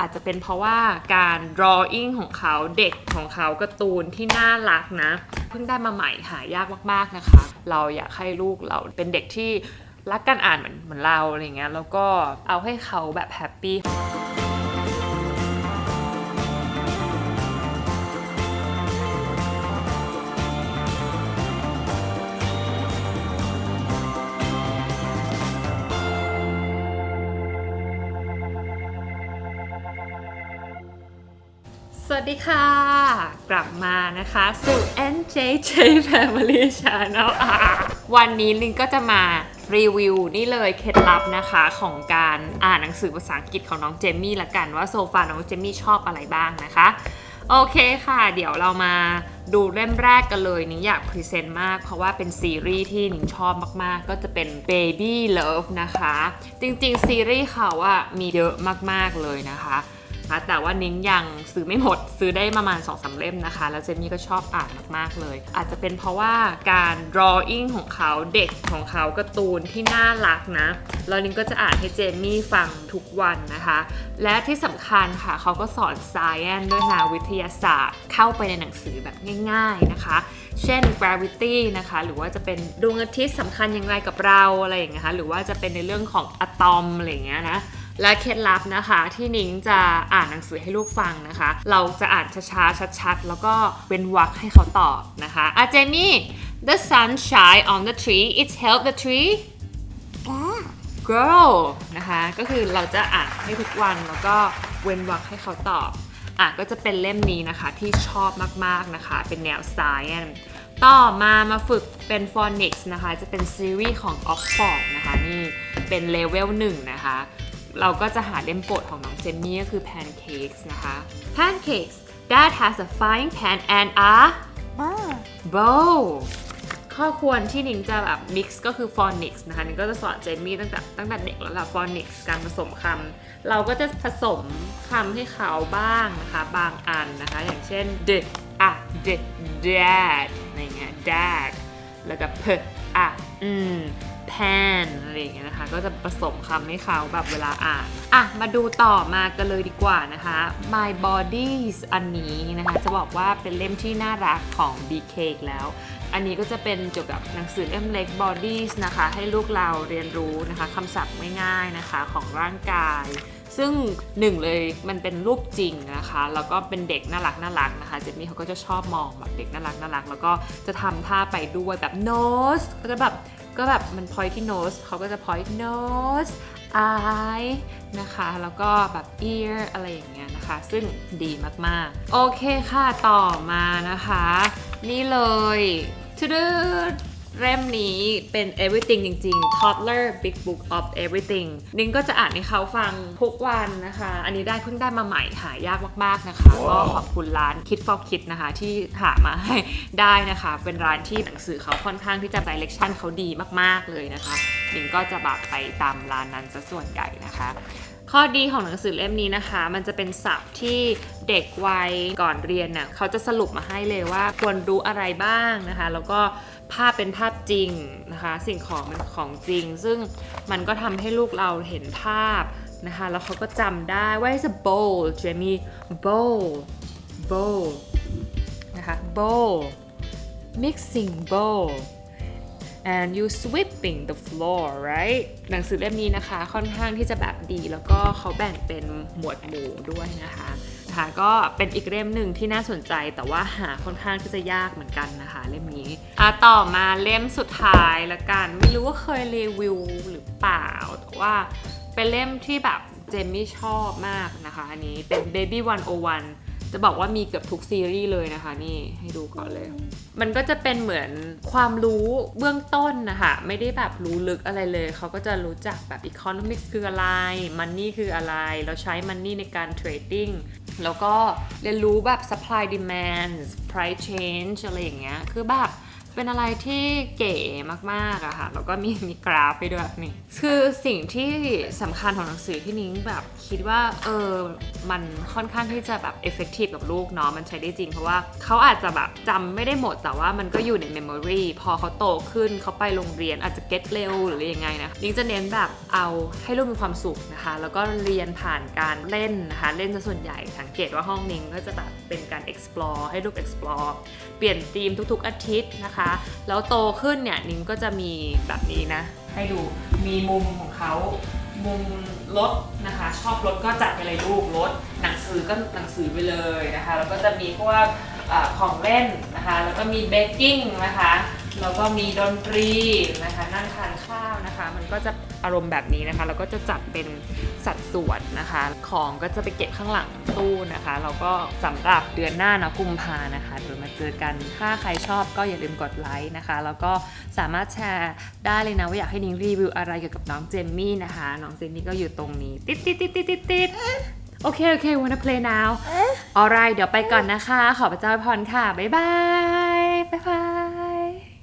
อาจจะเป็นเพราะว่าการ drawing ของเขาเด็กของเขาการ์ตูนที่น่ารักนะ เพิ่งได้มาใหม่หายากมาก ๆนะคะ เราอยากให้ลูกเราเป็นเด็กที่รักการอ่านเหมือนเหมือนเราอะไรเงี้ยแล้วก็เอาให้เขาแบบแฮปปี้ สวัสดีค่ะ กลับมานะคะสู่ NJJ Family Channel วันนี้ลินก็จะมารีวิวนี่เลยเคล็ดลับนะคะของการอ่านหนังสือภาษาอังกฤษของน้องเจมี่ละกันว่าโซฟาน้องเจมมี่ชอบอะไรบ้างนะคะ โอเคค่ะ เดี๋ยวเรามาดูเล่มแรกกันเลยนิ้งอยากพรีเซนต์มาก เพราะว่าเป็นซีรีส์ที่นิ้งชอบมากๆ ก็จะเป็น Baby Love นะคะ จริงๆ ซีรีส์เขาอะมีเยอะมากๆเลยนะคะ นะแต่ว่านิ้งยังซื้อไม่หมด ซื้อได้ประมาณ2อสเล่มนะคะ แล้วเจนนี่ก็ชอบอ่านมากๆเลย อาจจะเป็นเพราะว่าการ drawing ของเขาเด็กของเขาการ์ตูนที่น่ารักนะแล้วนิ้งก็จะอ่านให้เจนนี่ฟังทุกวันนะคะ และที่สำคัญค่ะเขาก็สอน science ด้วยนะวิทยาศาสตร์เข้าไปในหนังสือแบบง่าย ๆนะคะ เช่น gravity นะคะ หรือว่าจะเป็นดวงอาทิตย์สำคัญอย่างไรกับเราอะไรอย่างเงี้ยคะหรือว่าจะเป็นในเรื่องของอะตอมอะไรอย่างเงี้ยนะ และเคล็ดลับนะคะที่นิ้งจะอ่านหนังสือให้ลูกฟังนะคะ เราจะอ่านช้าๆชัดๆ แล้วก็เป็นวรรคให้เขาตอบนะคะอะเจมี่ the sun shine on the tree it help the tree grow นะคะก็คือเราจะอ่านให้ทุกวันแล้วก็เว้นวรรคให้เขาตอบอะก็จะเป็นเล่มนี้นะคะที่ชอบมากๆนะคะ เป็นแนว science ต่อมามาฝึกเป็น phonics นะคะ จะเป็นซีรีส์ของ Oxford นะคะ นี่เป็นเลเวล1นะคะ เราก็จะหาเล่มโปรดของน้องเจนนี่ก็คือ pancakes นะคะ pancakes that has a frying pan and a bowl ข้อควรที่นิ้งจะแบบ mix ก็คือ phonics นะคะนิ้งก็จะสอนเจนนี่ตั้งแต่ตั้งแต่เด็กแล้วล่ะ phonics การผสมคำเราก็จะผสมคำให้เขาบ้างนะคะ บางอันนะคะ อย่างเช่น the อะ the dad อะไรเงี้ย dad แล้วก็ p อะอืม pan อะไรอย่างเงี้ยนะคะ ก็จะผสมคำให้เขาแบบเวลาอ่านอะ มาดูต่อมากันเลยดีกว่านะคะ My Bodies อันนี้นะคะ จะบอกว่าเป็นเล่มที่น่ารักของ BK อีกแล้ว อันนี้ก็จะเป็นเกี่ยวกับหนังสือเล่มเล็ก Bodies นะคะ ให้ลูกเราเรียนรู้นะคะคำศัพท์ง่ายๆนะคะของร่างกายซึ่งหนึ่งเลยมันเป็นรูปจริงนะคะ แล้วก็เป็นเด็กน่ารักน่ารักนะคะ เจนนี่เขาก็จะชอบมองแบบเด็กน่ารักน่ารัก แล้วก็จะทำท่าไปด้วยแบบ nose ก็จะแบบ ก็แบบมัน point ที่ nose เขาก็จะ point nose eye นะคะ แล้วก็แบบ ear อะไรอย่างเงี้ยนะคะ ซึ่งดีมากๆ โอเคค่ะ ต่อมานะคะ นี่เลยทดด เล่มนี้เป็น everything จริง ๆ toddler big book of everything นิ้งก็จะอ่านให้เขาฟังทุกวันนะคะ อันนี้ได้เพิ่งได้มาใหม่หายากมากๆนะคะ ก็ขอบคุณร้าน Kid for Kid นะคะ ที่หามาให้ได้นะคะ เป็นร้านที่หนังสือเขาค่อนข้างที่จะ direction เขาดีมากๆเลยนะคะนิ้งก็จะแบบไปตามร้านนั้นซะส่วนใหญ่นะคะข้อดีของหนังสือเล่มนี้นะคะ มันจะเป็นศัพท์ที่เด็กวัยก่อนเรียนน่ะเขาจะสรุปมาให้เลยว่าควรรู้อะไรบ้างนะคะ แล้วก็ ภาพเป็นภาพจริงนะคะ สิ่งของเป็นของจริง ซึ่งมันก็ทำให้ลูกเราเห็นภาพนะคะ แล้วเขาก็จำได้ What is a bowl Jamie bowl bowl นะคะ bowl mixing bowl and you sweeping the floor right หนังสือเล่มนี้นะคะค่อนข้างที่จะแบบดี แล้วก็เขาแบ่งเป็นหมวดหมู่ด้วยนะคะ นะคะ ก็เป็นอีกเล่มหนึ่งที่น่าสนใจแต่ว่าหาค่อนข้างที่จะยากเหมือนกันนะคะ เล่มนี้อะต่อมาเล่มสุดท้ายละกัน ไม่รู้ว่าเคยรีวิวหรือเปล่า แต่ว่าเป็นเล่มที่แบบเจมมี่ชอบมากนะคะ อันนี้เป็น Baby 101 จะบอกว่ามีเกือบทุกซีรีส์เลยนะคะ นี่ให้ดูก่อนเลย มันก็จะเป็นเหมือนความรู้เบื้องต้นนะคะ ไม่ได้แบบรู้ลึกอะไรเลย เขาก็จะรู้จักแบบ economics คืออะไร money คืออะไร เราใช้ money ในการ trading แล้วก็เรียนรู้แบบ supply demand price change อะไรอย่างเงี้ย คือแบบ เป็นอะไรที่เก๋มากๆอะค่ะ แล้วก็มีมีกราฟไปด้วยนี่ คือสิ่งที่สำคัญของหนังสือที่นิ้งแบบคิดว่าเออ มันค่อนข้างที่จะแบบ effective กับลูกเนาะ มันใช้ได้จริงเพราะว่าเขาอาจจะแบบจำไม่ได้หมด แต่ว่ามันก็อยู่ใน memory พอเขาโตขึ้นเขาไปโรงเรียนอาจจะ get เร็วหรือยังไงนะนิ้งจะเน้นแบบเอาให้ลูกมีความสุขนะคะ แล้วก็เรียนผ่านการเล่นนะคะ เล่นซะส่วนใหญ่สังเกตว่าห้องนิ้งก็จะแบบเป็นการ explore ให้ลูก explore เปลี่ยนธีมทุก ๆ อาทิตย์นะคะแล้วโตขึ้นเนี่ยนิ้งก็จะมีแบบนี้นะ ให้ดูมีมุมของเขามุมรถนะคะ ชอบรถก็จัดไปเลยลูกรถหนังสือก็หนังสือไปเลยนะคะแล้วก็จะมีพวกอของเล่นนะคะ แล้วก็มีเบกกิ้งนะคะแล้วก็มีดนตรีนะคะนั่งทานข้าวนะคะ มันก็จะอารมณ์แบบนี้นะคะ แล้วก็จะจัดเป็นสัดส่วนนะคะ ของก็จะไปเก็บข้างหลังตู้นะคะแล้วก็สำหรับเดือนหน้านะกุมภานะคะเดี๋ยวมาเจอกันถ้าใครชอบก็อย่าลืมกดไลค์นะคะ แล้วก็สามารถแชร์ได้เลยนะว่าอยากให้นิ้งรีวิวอะไรเกี่ยวกับน้องเจมมี่นะคะ น้องเจมมี่ก็อยู่ตรงนี้ติดติดติดติดติดติดโอเคโอเค wanna play now alright เดี๋ยวไปก่อนนะคะ ขอพระเจ้าอวยพรค่ะ บ๊ายบาย บ๊ายบาย